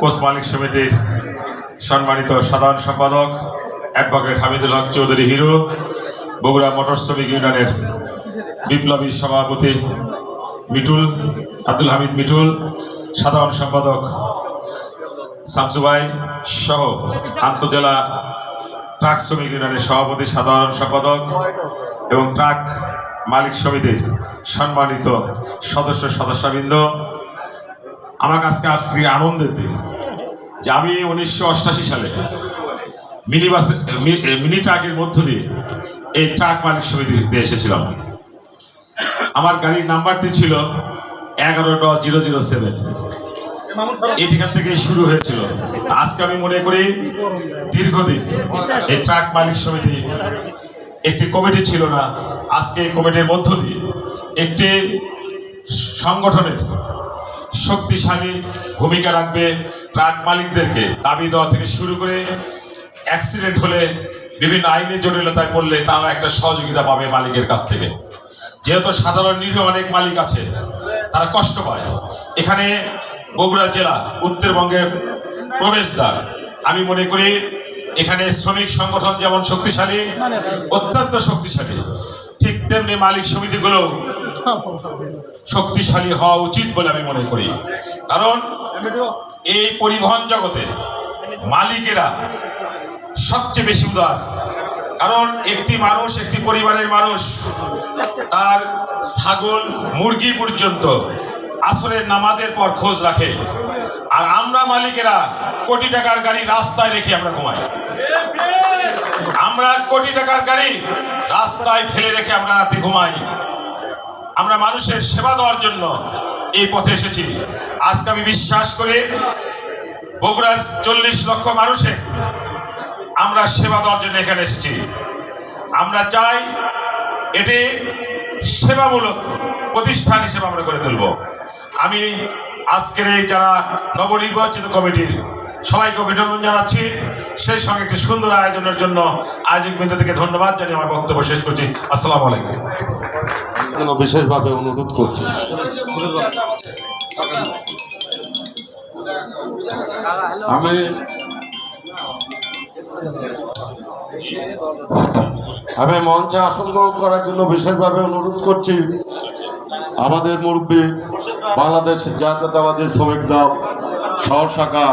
Coach মালিক সমিতির সম্মানিত সাধারণ সম্পাদক, অ্যাডভোকেট হামিদুল হক চৌধুরী হিরো, বগুড়া মোটর শ্রমিক ইউনিয়নের বিপ্লবী সভাপতি মিটুল আব্দুল হামিদ মিটুল সাধারণ সম্পাদক শামসুবাই সহ আন্তজেলা ট্রাক শ্রমিক ইউনিয়নের সভাপতি, সাধারণ সম্পাদক এবং ট্রাক মালিক সমিতির সম্মানিত সদস্য সদস্যবৃন্দ আমার কাছে আজকে আনন্দের দিন, যে আমি উনিশশো অষ্টাশি সালে মিনি বাস মিনি ট্রাকের মধ্য দিয়ে এই ট্রাক মালিক সমিতিতে এসেছিলাম। আমার গাড়ির নাম্বারটি ছিল এগারো ড জিরো জিরো সেভেন। ঠিকান থেকে শুরু হয়েছিল। আজকে আমি মনে করি দীর্ঘদিন এই ট্রাক মালিক সমিতি একটি কমিটি ছিল না, আজকে এই কমিটির মধ্য দিয়ে একটি সংগঠনের শক্তিশালী ভূমিকা রাখবে ট্রাক মালিকদেরকে। দাবি দেওয়া থেকে শুরু করে অ্যাক্সিডেন্ট হলে বিভিন্ন আইনের জটিলতায় পড়লে তারা একটা সহযোগিতা পাবে মালিকের কাছ থেকে। যেহেতু সাধারণ নিরীহ অনেক মালিক আছে, তারা কষ্ট পায়। এখানে বগুড়া জেলা উত্তরবঙ্গের প্রবেশদ্বার। আমি মনে করি এখানে শ্রমিক সংগঠন যেমন শক্তিশালী, অত্যন্ত শক্তিশালী, ঠিক তেমনি মালিক সমিতিগুলো শক্তিশালী হওয়া উচিত বলে আমি মনে করি। কারণ এই পরিবহন জগতে মালিকেরা সবচেয়ে বেশি উদার। কারণ একটি মানুষ, একটি পরিবারের মানুষ তার ছাগল, মুরগি পর্যন্ত আসরের নামাজের পর খোঁজ রাখে। আর আমরা মালিকেরা কোটি টাকার গাড়ি রাস্তায় রেখে আমরা ঘুমাই। আমরা কোটি টাকার গাড়ি রাস্তায় ফেলে রেখে আমরা রাতে ঘুমাই। আমরা মানুষের সেবা দেওয়ার জন্য এই পথে এসেছি। আজকে আমি বিশ্বাস করি, বগুড়ার চল্লিশ লক্ষ মানুষের আমরা সেবা দেওয়ার জন্য এখানে এসেছি। আমরা চাই এটি সেবামূলক প্রতিষ্ঠান হিসেবে আমরা করে তুলব। আমি আজকের এই যারা নবনির্বাচিত কমিটির সবাইকে অভিনন্দন জানাচ্ছি। সেই সঙ্গে একটি সুন্দর আয়োজনের জন্য আয়োজক বৃন্দ থেকে ধন্যবাদ জানিয়ে আমার বক্তব্য শেষ করছি। আসসালামু আলাইকুম। জন্য বিশেষভাবে অনুরোধ করছি। আমি আমি মঞ্চে আসন গ্রহণ করার জন্য বিশেষভাবে অনুরোধ করছি। আমাদের মুরব্বী বাংলাদেশ জাতীয়তাবাদী শ্রমিক দল সহ শাখা